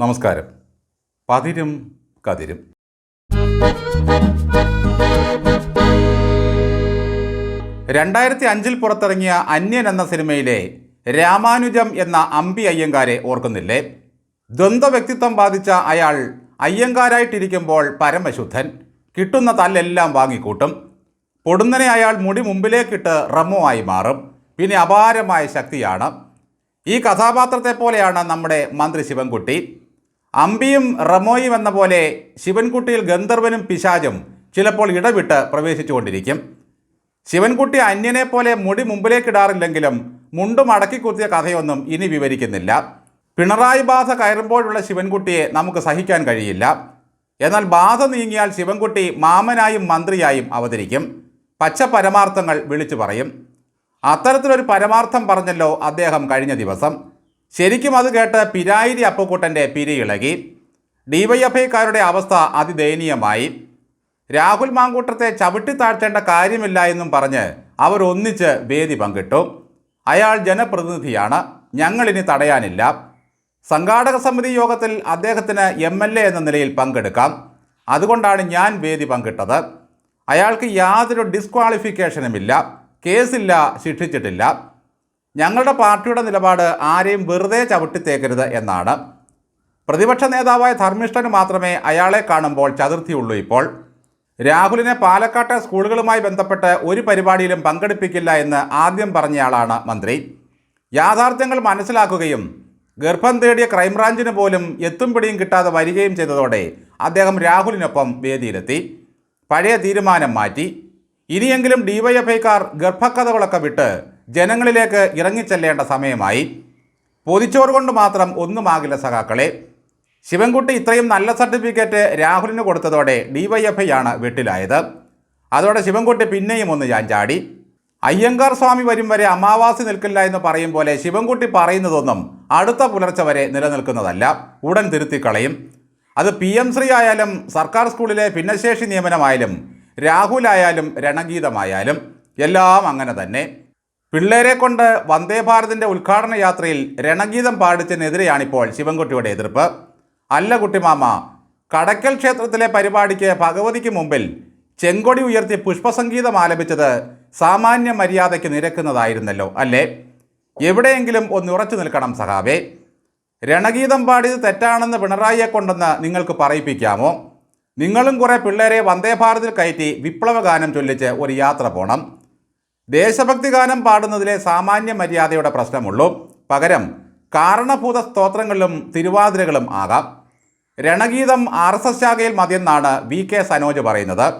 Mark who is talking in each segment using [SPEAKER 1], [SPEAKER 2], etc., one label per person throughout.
[SPEAKER 1] നമസ്കാരം. പതിരും കതിരും. രണ്ടായിരത്തി അഞ്ചിൽ പുറത്തിറങ്ങിയ അന്യൻ എന്ന സിനിമയിലെ രാമാനുജം എന്ന അമ്പി അയ്യങ്കാരെ ഓർക്കുന്നില്ലേ? ദ്വന്ദ്വ വ്യക്തിത്വം ബാധിച്ച അയാൾ അയ്യങ്കാരായിട്ടിരിക്കുമ്പോൾ പരമശുദ്ധൻ. കിട്ടുന്ന തല്ലെല്ലാം വാങ്ങിക്കൂട്ടും. പൊടുന്നനെ അയാൾ മുടി മുമ്പിലേക്കിട്ട് റമ്മുമായി മാറും. പിന്നെ അപാരമായ ശക്തിയാണ്. ഈ കഥാപാത്രത്തെ പോലെയാണ് നമ്മുടെ മന്ത്രി ശിവൻകുട്ടി. അമ്പിയും റമോയും എന്ന പോലെ ശിവൻകുട്ടിയിൽ ഗന്ധർവനും പിശാചും ചിലപ്പോൾ ഇടവിട്ട് പ്രവേശിച്ചുകൊണ്ടിരിക്കും. ശിവൻകുട്ടി അന്യനെ പോലെ മുടി മുമ്പിലേക്ക് ഇടാറില്ലെങ്കിലും മുണ്ടും മടക്കി കുത്തിയ കഥയൊന്നും ഇനി വിവരിക്കുന്നില്ല. പിണറായി ബാധ കയറുമ്പോഴുള്ള ശിവൻകുട്ടിയെ നമുക്ക് സഹിക്കാൻ കഴിയില്ല. എന്നാൽ ബാധ നീങ്ങിയാൽ ശിവൻകുട്ടി മാമനായും മന്ത്രിയായും അവതരിക്കും. പച്ച പരമാർത്ഥങ്ങൾ വിളിച്ചു പറയും. അത്തരത്തിലൊരു പരമാർത്ഥം പറഞ്ഞല്ലോ അദ്ദേഹം കഴിഞ്ഞ ദിവസം. ശരിക്കും അത് കേട്ട് പിരായിരി അപ്പുക്കുട്ടന്റെ പിരിയിളകി. ഡിവൈഎഫ്ഐക്കാരുടെ അവസ്ഥ അതിദയനീയമായി. രാഹുൽ മാങ്കൂട്ടത്തെ ചവിട്ടിത്താഴ്ത്തേണ്ട കാര്യമില്ല എന്നും പറഞ്ഞ് അവർ ഒന്നിച്ച് വേദി പങ്കിട്ടു. അയാൾ ജനപ്രതിനിധിയാണ്. ഞങ്ങളിനി തടയാനില്ല. സംഘാടക സമിതി യോഗത്തിൽ അദ്ദേഹത്തിന് എം എൽ എ എന്ന നിലയിൽ പങ്കെടുക്കാം. അതുകൊണ്ടാണ് ഞാൻ വേദി പങ്കിട്ടത്. അയാൾക്ക് യാതൊരു ഡിസ്ക്വാളിഫിക്കേഷനുമില്ല. കേസില്ല ശിക്ഷിച്ചിട്ടില്ല. ഞങ്ങളുടെ പാർട്ടിയുടെ നിലപാട് ആരെയും വെറുതെ ചവിട്ടിത്തേക്കരുത് എന്നാണ്. പ്രതിപക്ഷ നേതാവായ ധർമ്മിഷ്ഠന് മാത്രമേ അയാളെ കാണുമ്പോൾ ചതുർത്ഥിയുള്ളൂ ഇപ്പോൾ. രാഹുലിനെ പാലക്കാട്ടെ സ്കൂളുകളുമായി ബന്ധപ്പെട്ട് ഒരു പരിപാടിയിലും പങ്കെടുപ്പിക്കില്ല എന്ന് ആദ്യം പറഞ്ഞയാളാണ് മന്ത്രി. യാഥാർത്ഥ്യങ്ങൾ മനസ്സിലാക്കുകയും ഗർഭം തേടിയ ക്രൈംബ്രാഞ്ചിന് പോലും എത്തും പിടിയും കിട്ടാതെ വരികയും ചെയ്തതോടെ അദ്ദേഹം രാഹുലിനൊപ്പം വേദിയിലെത്തി. പഴയ തീരുമാനം മാറ്റി. ഇനിയെങ്കിലും ഡിവൈഎഫ്ഐക്കാർ ഗർഭക്കഥകളൊക്കെ വിട്ട് ജനങ്ങളിലേക്ക് ഇറങ്ങിച്ചെല്ലേണ്ട സമയമായി. പൊതിച്ചോറ് കൊണ്ട് മാത്രം ഒന്നുമാകില്ല സഖാക്കളെ. ശിവൻകുട്ടി ഇത്രയും നല്ല സർട്ടിഫിക്കറ്റ് രാഹുലിന് കൊടുത്തതോടെ ഡിവൈഎഫ്ഐ ആണ് വെട്ടിലായത്. അതോടെ ശിവൻകുട്ടി പിന്നെയും ഒന്ന് ഞാൻ ചാടി അയ്യങ്കാർ സ്വാമി വരും വരെ അമാവാസി നിൽക്കില്ല എന്ന് പറയും പോലെ ശിവൻകുട്ടി പറയുന്നതൊന്നും അടുത്ത പുലർച്ചെ വരെ നിലനിൽക്കുന്നതല്ല. ഉടൻ തിരുത്തിക്കളയും. അത് പി എം ശ്രീ ആയാലും സർക്കാർ സ്കൂളിലെ ഭിന്നശേഷി നിയമനമായാലും രാഹുലായാലും രണഗീതമായാലും എല്ലാം അങ്ങനെ തന്നെ. പിള്ളേരെ കൊണ്ട് വന്ദേ ഭാരതിന്റെ ഉദ്ഘാടന യാത്രയിൽ രണഗീതം പാടിച്ചതിനെതിരെയാണിപ്പോൾ ശിവൻകുട്ടിയുടെ എതിർപ്പ്. അല്ല കുട്ടിമാമ കടക്കൽ ക്ഷേത്രത്തിലെ പരിപാടിക്ക് ഭഗവതിക്ക് മുമ്പിൽ ചെങ്കൊടി ഉയർത്തി പുഷ്പസംഗീതം ആലപിച്ചത് സാമാന്യ മര്യാദയ്ക്ക് നിരക്കുന്നതായിരുന്നല്ലോ അല്ലേ? എവിടെയെങ്കിലും ഒന്ന് ഉറച്ചു നിൽക്കണം സഹാബേ രണഗീതം പാടിയത് തെറ്റാണെന്ന് പിണറായിയെ കൊണ്ടെന്ന് നിങ്ങൾക്ക് പറയിപ്പിക്കാമോ? നിങ്ങളും കുറേ പിള്ളേരെ വന്ദേ ഭാരതിൽ കയറ്റി വിപ്ലവഗാനം ചൊല്ലിച്ച് ഒരു യാത്ര പോണം. ദേശഭക്തി ഗാനം പാടുന്നതിലെ സാമാന്യ മര്യാദയുടെ പ്രശ്നമുള്ളൂ. പകരം കാരണഭൂത സ്തോത്രങ്ങളിലും തിരുവാതിരകളും ആകാം. രണഗീതം ആർ എസ് എസ് ശാഖയിൽ മതിയെന്നാണ് വി കെ സനോജ് പറയുന്നത്.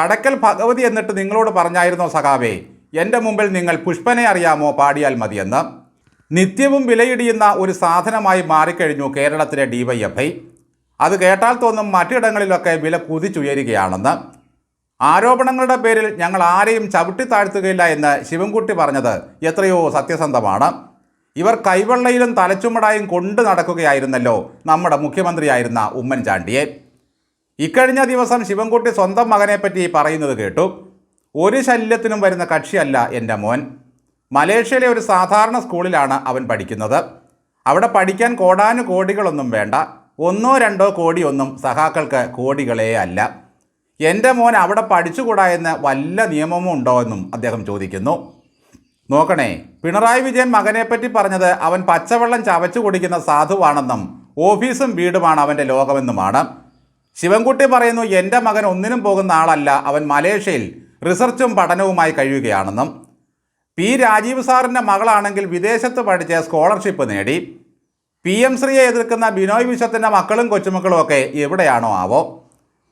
[SPEAKER 1] കടക്കൽ ഭഗവതി എന്നിട്ട് നിങ്ങളോട് പറഞ്ഞായിരുന്നോ സഖാവേ? എന്റെ മുമ്പിൽ നിങ്ങൾ പുഷ്പനെ അറിയാമോ? പാടിയാൽ മതിയെന്ന്. നിത്യവും വിലയിടിയുന്ന ഒരു സാധനമായി മാറിക്കഴിഞ്ഞു കേരളത്തിലെ ഡി വൈ എഫ് ഐ. അത് കേട്ടാൽ തോന്നും മറ്റിടങ്ങളിലൊക്കെ വില കുതിച്ചുയരുകയാണെന്ന്. ആരോപണങ്ങളുടെ പേരിൽ ഞങ്ങൾ ആരെയും ചവിട്ടി താഴ്ത്തുകയില്ല എന്ന് ശിവൻകുട്ടി പറഞ്ഞത് എത്രയോ സത്യസന്ധമാണ്. ഇവർ കൈവെള്ളയിലും തലച്ചുമടായും കൊണ്ടു നടക്കുകയായിരുന്നല്ലോ നമ്മുടെ മുഖ്യമന്ത്രിയായിരുന്ന ഉമ്മൻചാണ്ടിയെ. ഇക്കഴിഞ്ഞ ദിവസം ശിവൻകുട്ടി സ്വന്തം മകനെപ്പറ്റി പറയുന്നത് കേട്ടു. ഒരു ശല്യത്തിനും വരുന്ന കക്ഷിയല്ല എന്റെ മോൻ. മലേഷ്യയിലെ ഒരു സാധാരണ സ്കൂളിലാണ് അവൻ പഠിക്കുന്നത്. അവിടെ പഠിക്കാൻ കോടാനു കോടികളൊന്നും വേണ്ട. ഒന്നോ രണ്ടോ കോടിയൊന്നും സഹാക്കൾക്ക് കോടികളേ അല്ല. എന്റെ മോൻ അവിടെ പഠിച്ചുകൂടാ എന്ന് വല്ല നിയമവും ഉണ്ടോ എന്നും അദ്ദേഹം ചോദിക്കുന്നു. നോക്കണേ പിണറായി വിജയൻ മകനെപ്പറ്റി പറഞ്ഞത് അവൻ പച്ചവെള്ളം ചവച്ചു കുടിക്കുന്ന സാധുവാണെന്നും ഓഫീസും വീടുമാണ് അവന്റെ ലോകമെന്നുമാണ്. ശിവൻകുട്ടി പറയുന്നു എന്റെ മകൻ ഒന്നിനും പോകുന്ന ആളല്ല അവൻ മലേഷ്യയിൽ റിസർച്ചും പഠനവുമായി കഴിയുകയാണെന്നും. പി. രാജീവ് സാറിന്റെ മകളാണെങ്കിൽ വിദേശത്ത് പഠിച്ച് സ്കോളർഷിപ്പ് നേടി. പി. എം. ശ്രീയെ എതിർക്കുന്ന ബിനോയ് വിശ്വത്തിന്റെ മക്കളും കൊച്ചുമക്കളും ഒക്കെ എവിടെയാണോ ആവോ?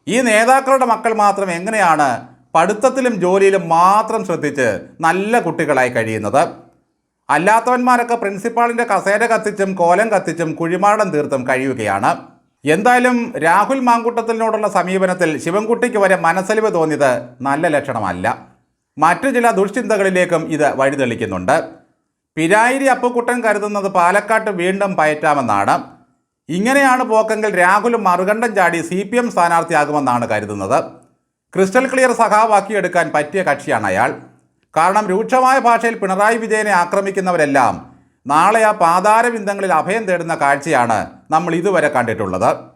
[SPEAKER 1] ഈ നേതാക്കളുടെ മക്കൾ മാത്രം എങ്ങനെയാണ് പഠിത്തത്തിലും ജോലിയിലും മാത്രം ശ്രദ്ധിച്ച് നല്ല കുട്ടികളായി കഴിയുന്നത്? അല്ലാത്തവന്മാരൊക്കെ പ്രിൻസിപ്പാളിന്റെ കസേര കത്തിച്ചും കോലം കത്തിച്ചും കുഴിമാടം തീർത്തും കഴിയുകയാണ്. എന്തായാലും രാഹുൽ മാങ്കൂട്ടത്തിനോടുള്ള സമീപനത്തിൽ ശിവൻകുട്ടിക്ക് വരെ മനസ്സലിവ് തോന്നിയത് നല്ല ലക്ഷണമല്ല. മറ്റു ചില ദുഷ്ചിന്തകളിലേക്കും ഇത് വഴിതെളിക്കുന്നുണ്ട്. പിരായിരി അപ്പുക്കുട്ടൻ കരുതുന്നത് പാലക്കാട്ട് വീണ്ടും പയറ്റാമെന്നാണ്. ഇങ്ങനെയാണ് പോക്കെങ്കിൽ രാഹുൽ മറുകണ്ഠം ചാടി സി പി എം സ്ഥാനാർത്ഥിയാകുമെന്നാണ് കരുതുന്നത്. ക്രിസ്റ്റൽ ക്ലിയർ സഖാവാക്കിയെടുക്കാൻ പറ്റിയ കക്ഷിയാണ് അയാൾ. കാരണം രൂക്ഷമായ ഭാഷയിൽ പിണറായി വിജയനെ ആക്രമിക്കുന്നവരെല്ലാം നാളെ ആ പാതാരബിന്ദങ്ങളിൽ അഭയം തേടുന്ന കാഴ്ചയാണ് നമ്മൾ ഇതുവരെ കണ്ടിട്ടുള്ളത്.